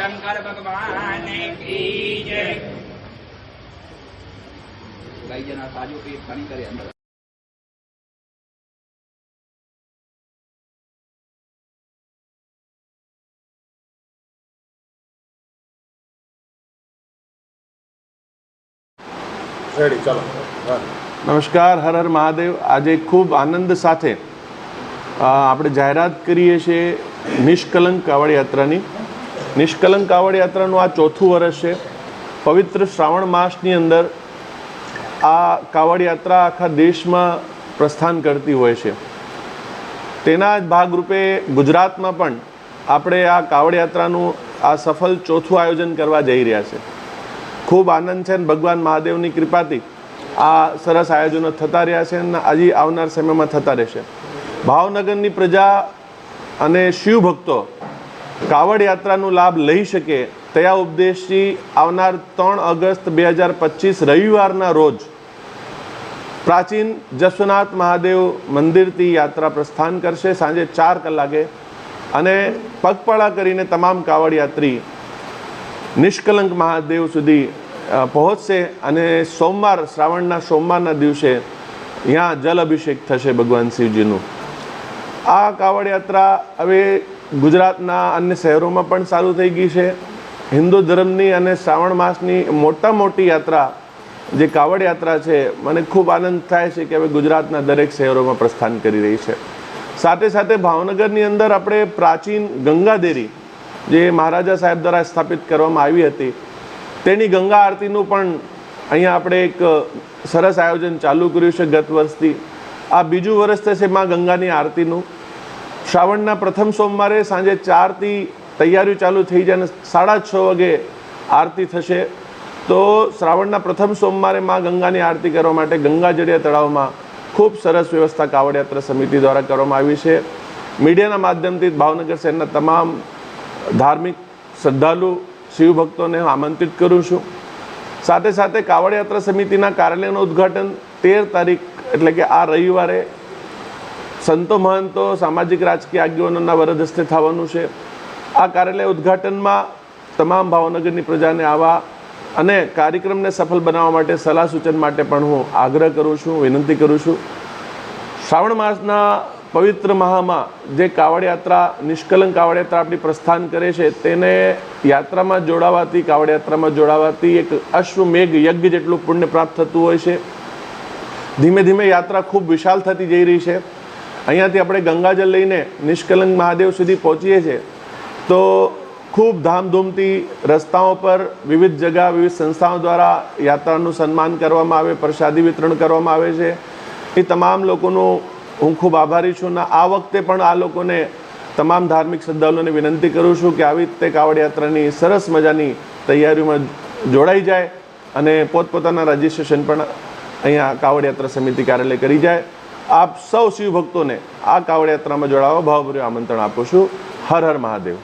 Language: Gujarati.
શંકર ભગવાન કી જય. ગાઈ જના કરે અંદર. નમસ્કાર હર હર મહાદેવ. આજે ખૂબ આનંદ સાથે આપણે જાહેરાત કરીએ છીએ નિષ્કલંક કાવડ યાત્રાની. નિષ્કલંક કાવડ યાત્રાનું આ ચોથું વર્ષ છે. પવિત્ર શ્રાવણ માસની અંદર આ કાવડ યાત્રા આખા દેશમાં પ્રસ્થાન કરતી હોય છે. તેના જ ભાગરૂપે ગુજરાતમાં પણ આપણે આ કાવડ યાત્રાનું આ સફળ ચોથું આયોજન કરવા જઈ રહ્યા છે. ખૂબ આનંદ છે અને ભગવાન મહાદેવની કૃપાથી આ સરસ આયોજનો થતા રહ્યા છે અને હજી આવનાર સમયમાં થતા રહેશે. ભાવનગરની પ્રજા અને શિવ ભક્તો કાવડ યાત્રાનો લાભ લઈ શકે તયા ઉપદેશથી આવનાર ત્રણ ઓગસ્ટ બે હજાર પચીસ રવિવારના રોજ પ્રાચીન જશ્વનાથ મહાદેવ મંદિરથી યાત્રા પ્રસ્થાન કરશે. સાંજે ચાર કલાકે અને પગપાળા કરીને તમામ કાવડ યાત્રી નિષ્કલંક મહાદેવ સુધી પહોંચશે અને સોમવાર, શ્રાવણના સોમવારના દિવસે અહીંયા જલ અભિષેક થશે ભગવાન શિવજીનું. આ કાવડ યાત્રા હવે ગુજરાતના અન્ય શહેરોમાં પણ ચાલુ થઈ ગઈ છે. હિન્દુ ધર્મની અને શ્રાવણ માસની મોટા મોટી યાત્રા, જે કાવડ યાત્રા છે, મને ખૂબ આનંદ થાય છે કે હવે ગુજરાતના દરેક શહેરોમાં પ્રસ્થાન કરી રહી છે. સાથે સાથે ભાવનગરની અંદર આપણે પ્રાચીન ગંગાદેરી જે મહારાજા સાહેબ દ્વારા સ્થાપિત કરવામાં આવી હતી, તેની ગંગા આરતીનું પણ અહીંયા આપણે એક સરસ આયોજન ચાલુ કર્યું છે ગત વર્ષથી. આ બીજું વર્ષ થશે માં ગંગાની આરતીનું. શ્રાવણના પ્રથમ સોમવારે સાંજે ચારથી તૈયારીઓ ચાલુ થઈ જાય અને સાડા છ વાગે આરતી થશે. તો શ્રાવણના પ્રથમ સોમવારે માં ગંગાની આરતી કરવા માટે ગંગાજળિયા તળાવમાં ખૂબ સરસ વ્યવસ્થા કાવડ યાત્રા સમિતિ દ્વારા કરવામાં આવી છે. મીડિયાના માધ્યમથી ભાવનગર શહેરના તમામ ધાર્મિક શ્રદ્ધાળુ શિવભક્તોને હું આમંત્રિત કરું છું. સાથે સાથે કાવડ યાત્રા સમિતિના કાર્યાલયનું ઉદ્ઘાટન તેર તારીખ એટલે કે આ રવિવારે સંતો મહંતો, સામાજિક રાજકીય આગેવાનોના વરદ હસ્તે થવાનું છે. આ કાર્યાલય ઉદ્ઘાટનમાં તમામ ભાવનગરની પ્રજાને આવા અને કાર્યક્રમને સફળ બનાવવા માટે સલાહ સૂચન માટે પણ હું આગ્રહ કરું છું, વિનંતી કરું છું. શ્રાવણ માસના પવિત્ર માહમાં જે કાવડ યાત્રા, નિષ્કલંક કાવડ આપણી પ્રસ્થાન કરે છે, તેને યાત્રામાં જોડાવાથી, કાવડ યાત્રામાં જોડાવાથી એક અશ્વમેઘ યજ્ઞ જેટલું પુણ્ય પ્રાપ્ત થતું હોય છે. ધીમે ધીમે યાત્રા ખૂબ વિશાલ થતી જઈ રહી છે. અહીંયાથી આપણે ગંગાજળ લઈને નિષ્કલંક મહાદેવ સુધી પહોંચીએ છીએ. તો ખૂબ ધામધૂમથી રસ્તાઓ પર વિવિધ જગા વિવિધ સંસ્થાઓ દ્વારા યાત્રાનું સન્માન કરવામાં આવે, પ્રસાદી વિતરણ કરવામાં આવે છે. એ તમામ લોકોનું હું ખૂબ આભારી છું અને આ વખતે પણ આ લોકોને તમામ ધાર્મિક શ્રદ્ધાળુઓને વિનંતી કરું છું કે આવી રીતે કાવડ યાત્રાની સરસ મજાની તૈયારીઓમાં જોડાઈ જાય અને પોતપોતાના રજિસ્ટ્રેશન પણ અહીંયા કાવડ યાત્રા સમિતિ કાર્યાલય કરી જાય. આપ સૌ શિવભક્તોને આ કાવડ યાત્રામાં જોડાવા ભાવભર્યું આમંત્રણ આપું છું. હર હર મહાદેવ.